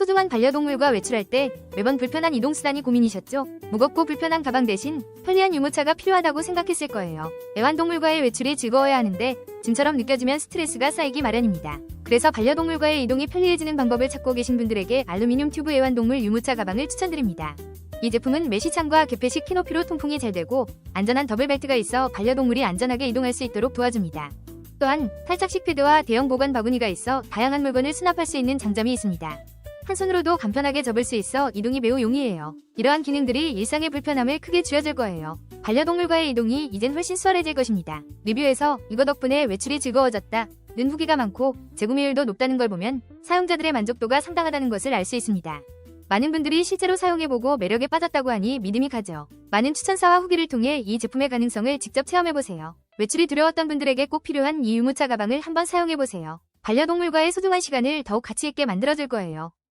소중한 반려동물과 외출할 때 매번 불편한 이동수단이 고민이셨죠? 무겁고 불편한 가방 대신 편리한 유모차가 필요하다고 생각했을 거예요. 애완동물과의 외출이 즐거워야 하는데 짐처럼 느껴지면 스트레스가 쌓이기 마련입니다. 그래서 반려동물과의 이동이 편리해지는 방법을 찾고 계신 분들에게 알루미늄 튜브 애완동물 유모차 가방을 추천드립니다. 이 제품은 메시창과 개폐식 키높이로 통풍이 잘 되고 안전한 더블 벨트가 있어 반려동물이 안전하게 이동할 수 있도록 도와줍니다. 또한 탈착식 패드와 대형 보관 바구니가 있어 다양한 물건을 수납할 수 있는 장점이 있습니다. 한 손으로도 간편하게 접을 수 있어 이동이 매우 용이해요. 이러한 기능들이 일상의 불편함을 크게 줄여줄 거예요. 반려동물과의 이동이 이젠 훨씬 수월해질 것입니다. 리뷰에서 이거 덕분에 외출이 즐거워졌다. 는 후기가 많고 재구매율도 높다는 걸 보면 사용자들의 만족도가 상당하다는 것을 알 수 있습니다. 많은 분들이 실제로 사용해보고 매력에 빠졌다고 하니 믿음이 가죠. 많은 추천사와 후기를 통해 이 제품의 가능성을 직접 체험해보세요. 외출이 두려웠던 분들에게 꼭 필요한 이 유모차 가방을 한번 사용해보세요. 반려동물과의 소중한 시간을 더욱 가치 있게 만들어줄 거예요.